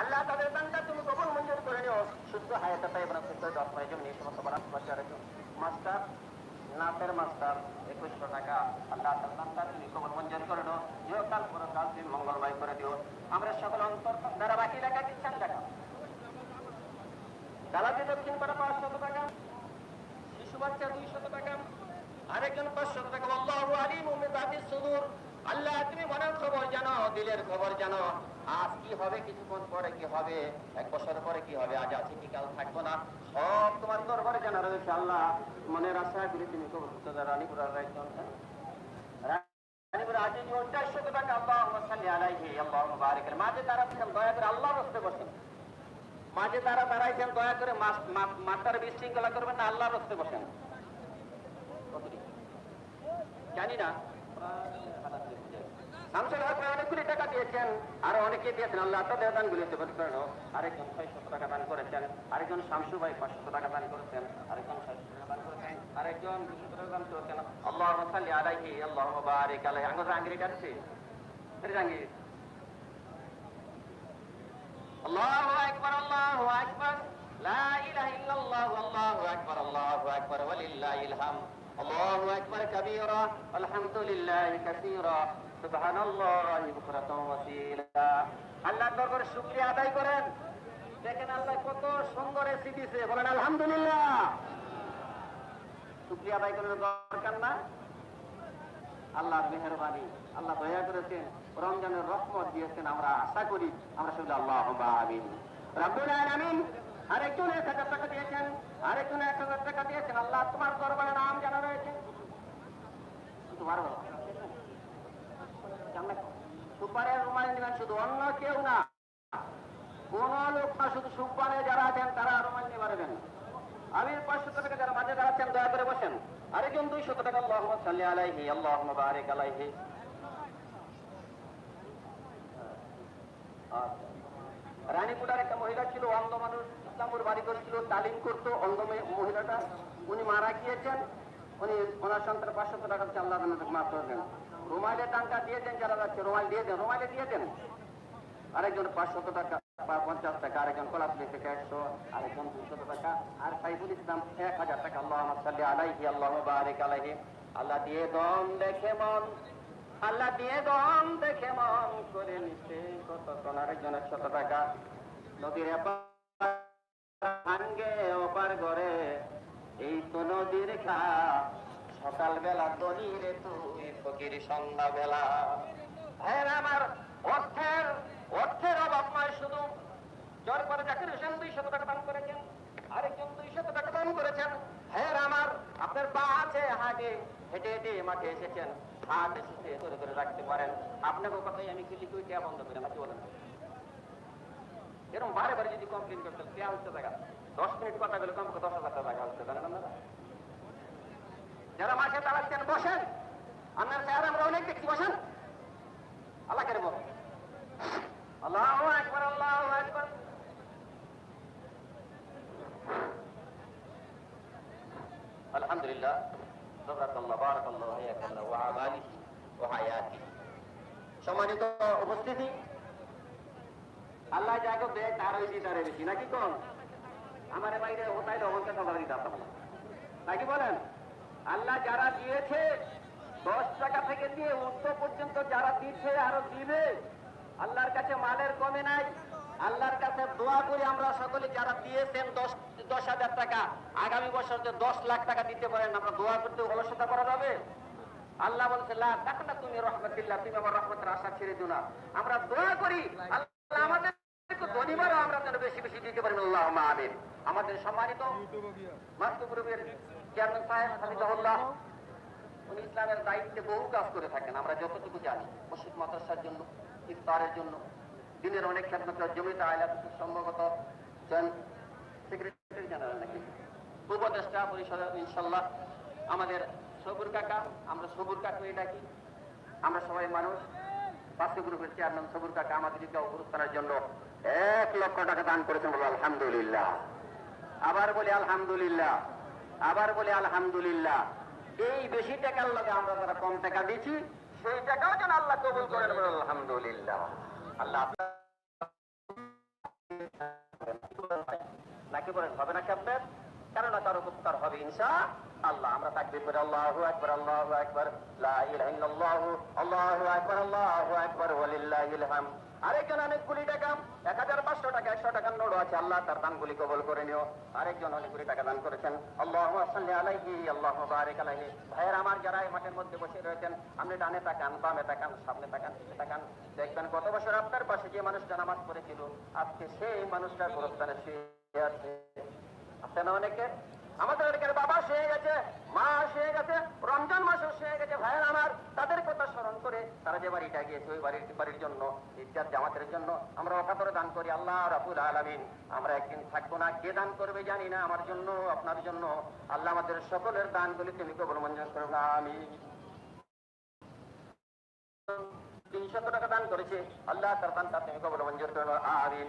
আল্লাহ তাদের দানটা তুমি কবুল মঞ্জুর করে নিও। শুদ্ধ হায়াতে তাই এবং সুস্থ যত্নের জন্য এই সমস্ত বরাত বাচ্চারা মাস্টার নাচের মাস্টার, একুশশো টাকা। আল্লাহ তার দানটা তুমি কবুল মঞ্জুর করে নিও। ইহকাল পরকাল তুমি মঙ্গলময় করে দিও। আমরা সকল অন্তর দ্বারা বাকি টাকা দিচ্ছেন টাকা গালাতে দক্ষিণ পাড়া পাঁচশত টাকা, শিশু বাচ্চা দুইশত টাকা, আরেকজন পাঁচশত টাকা। আল্লাহ আলিম উমেদাদিস সুদূর। আল্লাহ, তুমি মনের খবর জানো, দিলের খবর জানো। আজ কি হবে, কিছুক্ষণ পরে কি হবে, এক বছর পরে কি হবে, আজ আছে কি কাল থাকব না, সব তোমার দরবারে জানা রয়েছে, আল্লাহ মনের আশা করে। কবর রানীপুরার মাঝে তারা দাঁড়াইছেন, দয়া করে বিশৃঙ্খলা না বসেন। জানি না। শামসুল হক অনেকগুলি টাকা দিয়েছেন, আর অনেকে দিয়েছেন। আল্লাহ তাদের দানগুলি দেবেন করেন। আরেকজন ছয়শত টাকা দান করেছেন, আরেকজন শামসু ভাই পাঁচশত টাকা দান করেছেন, আরেকজন ছয়শত টাকা দান করেছেন, আরেকজন দুশো টাকা দান করেছেন। আল্লাহ সাল্লি আলাইহি, আল্লাহ বারিক আলাই আঙ্গুর আঙ্গিরি কাটছে? রাঙ্গি আল্লাহ একবার আল্লাহ একবার লা ইলাহা ইল্লাল্লাহ, আল্লাহু আকবার আল্লাহু আকবার। ওয়ালিল্লাহিল হামদ। আল্লাহু আকবার কাবীরা। আলহামদুলিল্লাহি কাসীরা। আল্লাহর আল্লাহ মেহরবানি, আল্লাহ দয়া করেছেন, রমজানের রহমত দিয়েছেন আমরা আশা করি। আমরা শুধু আল্লাহ আমিন। রব্বুল আরেকজন এক হাজার টাকা দিয়েছেন, আরেকজন এক হাজার টাকা দিয়েছেন। আল্লাহ তোমার দরবারে নাম জানা রয়েছে। তোমার সুপারের রুমাল নেবেন শুধু অন্য কেউ না। কোন লোক শুধু সুপারে যারা আছেন, তারা রুমাল নিয়ে পারবেন আমির পাঁচশো টাকা যারা মাঝে দাঁড়াচ্ছেন, দয়া করে বসেন। আরেকজন দুইশত টাকা আল্লাহ সাল্লি আলাইহি আল্লাহ বারিক আলাইহি। রানীপুটার একটা মহিলা ছিল, অন্ধ মানুষ, ইসলামপুর বাড়ি করেছিল, তালিম করতো অন্ধ মহিলাটা। উনি মারা গিয়েছেন। উনি, ওনার সন্তান পাঁচশো টাকা আল্লাহ মাফ করবেন। রুমাইলে টাকা দিয়েছেন যারা যাচ্ছে, রুমাইল দিয়ে দেন, রুমাইলে দিয়ে দেন। আরেকজন পাঁচশত টাকা পঞ্চাশ টাকা, আরেকজন একশো, আরেকজন টাকা। আর সাইফুল ইসলাম এক হাজার টাকা। আল্লাহ সাল্লি আলাইহি, আল্লাহ আলাইহি। আল্লাহ দিয়ে দম দেখে মন, আল্লাহ দিয়ে দম দেখে মন করে কতক্ষণ আরেকজন টাকা। নদীর ভাঙ্গে ওপার ঘরে এই তো নদীর খা তুই ফকির হ্যাঁ আমার অর্থের অর্থের অভাব নয়, শুধু জাকির হোসেন দুই শত টাকা দান করেছেন, আরেকজন দুই শত টাকা দান করেছেন। হ্যাঁ আমার, আপনার পা আছে, হাটে, হেঁটে মাঠে এসেছেন রাখতে পারেন। আপনাকে কথাই আমি কি বন্ধ করি আমাকে বলেন। এরকম বারে বারে যদি কমপ্লেন করতেন কে হচ্ছে টাকা দশ মিনিট কথা বলে কমকে দশ হাজার টাকা হচ্ছে আপনারা যারা মাঠে দাঁড়াচ্ছেন, বসেন। আপনার স্যার, আমরা অনেক দেখছি, বসেন। আল্লাহ করে বল যাকে নাকি কোন? বাইরে নাকি বলেন? আল্লাহ যারা দিয়েছে, দশ টাকা থেকে দিয়ে উত্তর পর্যন্ত যারা দিচ্ছে, আরও দিবে। আল্লাহর কাছে মালের কমে নাই। আল্লাহর কাছে দোয়া করি আমরা সকলে, যারা দিয়েছেন দশ দশ হাজার টাকা, আগামী বছর যে দশ লাখ টাকা দিতে পারেন আমরা দোয়া করতে অলসতা করা যাবে? আল্লাহ বলছে, লা না তুমি রহমতুল্লাহ, তুমি আমার রহমতের আশা ছেড়ে দিও না। আমরা দোয়া করি, আল্লাহ আমাদের আমরা যেন বেশি বেশি দিতে পারেন আল্লাহ আমাদের সম্মানিত মাতৃগ্রুপের চেয়ারম্যান সাহেব হাফিজাহুল্লাহ উনি ইসলামের দায়িত্বে বহু কাজ করে থাকেন, আমরা যতটুকু জানি। মসজিদ, মাদ্রাসার জন্য, ইফতারের জন্য, দিনের অনেক ক্ষেত্রে জমিতে আয়লা সম্ভবত সেক্রেটারি জেনারেল নাকি। উপদেষ্টা পরিষদের ইনশাল্লাহ আমাদের সবুর কাকা, আমরা সবুর কাকা ডাকি, আমরা সবাই মানুষ। পাঁচটি গ্রুপের চেয়ারম্যান সবুর কাকা আমাদের অবস্থানের জন্য এক লক্ষ টাকা দান করেছেন বলো আলহামদুলিল্লাহ। আবার বলি আলহামদুলিল্লাহ। আবার বলি আলহামদুলিল্লাহ। এই বেশি টাকার লগে আমরা যারা কম টাকা দিচ্ছি সেই টাকাও যেন আল্লাহ কবুল করেন আলহামদুলিল্লাহ। আল্লাহ নাকি বলেন, হবে না কেননা আল্লাহ। আমরা তাকবীর করে, আল্লাহু আকবার আল্লাহু আকবার, লা ইলাহা ইল্লাল্লাহু, আল্লাহু আকবার, আল্লাহু আরেকজন অনেকগুলি টাকা, এক হাজার পাঁচশো টাকা, একশো টাকার নোট আছে। আল্লাহ তার দানগুলি কবল করে নিও। আরেকজন অনেকগুলি টাকা দান করেছেন। আল্লাহ আলাইহি, আল্লাহ বারিক আলাইহি। ভাইয়ের আমার যারা মাঠের মধ্যে বসে রয়েছেন, আপনি ডানে তাকান, বামে তাকান, সামনে তাকান পিছে তাকান। দেখবেন গত বছর আপনার পাশে যে মানুষটা নামাজ পড়েছিল, আজকে সেই মানুষটা গোরস্থানে শুয়ে আছে। আছে না অনেকে? আমাদের অনেকের বাবা শুয়ে গেছে, মা শুয়ে গেছে, রমজান মাসও শুয়ে গেছে। ভাইয়ের আমার, তাদের কথা স্মরণ করে তারা যে বাড়িটা গিয়েছে, ওই বাড়ির বাড়ির জন্য ইজ্জাত জামাতের জন্য আমরা অকাতরে দান করি। আল্লাহ রাবুল আলামিন, আমরা একদিন থাকব না। কে দান করবে জানি না, আমার জন্য, আপনার জন্য। আল্লাহ আমাদের সকলের দানগুলি তুমি কবল মঞ্জুর করো না আমি তিনশত টাকা দান করেছে, আল্লাহ তার দানটা তুমি কবল মঞ্জুর করো আমিন।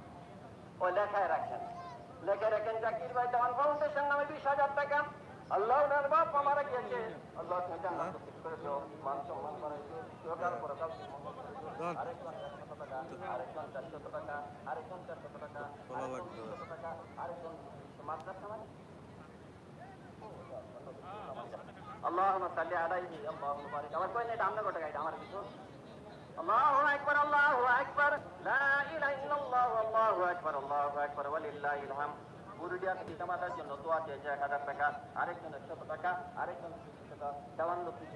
ও লেখায় রাখেন। লেখে রাখেন জাকির ভাই দেওয়ান ফাউন্ডেশন নামে বিশ হাজার টাকা। আল্লাহ বাপ মারা গিয়েছে আল্লাহ আমার? কই আমরা গোটা গাইড আমার কিছু? الله اكبر الله اكبر لا اله الا الله والله اكبر الله اكبر ولله الحمد পুরুলিয়া পিতামাতার জন্য দোয়া চেয়েছে এক হাজার টাকা আরেকজন একশত টাকা আরেকজন দুশো টাকা দেওয়ান লক্ষ্মী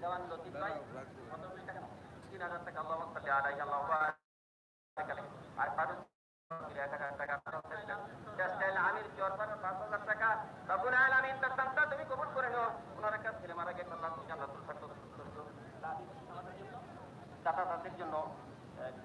দেওয়ান লতিফ ভাই কতগুলি টাকা তিন হাজার টাকা আল্লাহ সাল্লি আলাইহি আল্লাহ বারিক আলাইহি আর ফারুক এক হাজার টাকা টেক্সটাইল আমির চরপার পাঁচ হাজার টাকা রব্বুল আলামিন তার দানটা তুমি কবুল করে নিও ওনার একটা ছেলে মারা গেছে আল্লাহ জান্নাতুল ফেরদৌস দাতা তাদের জন্য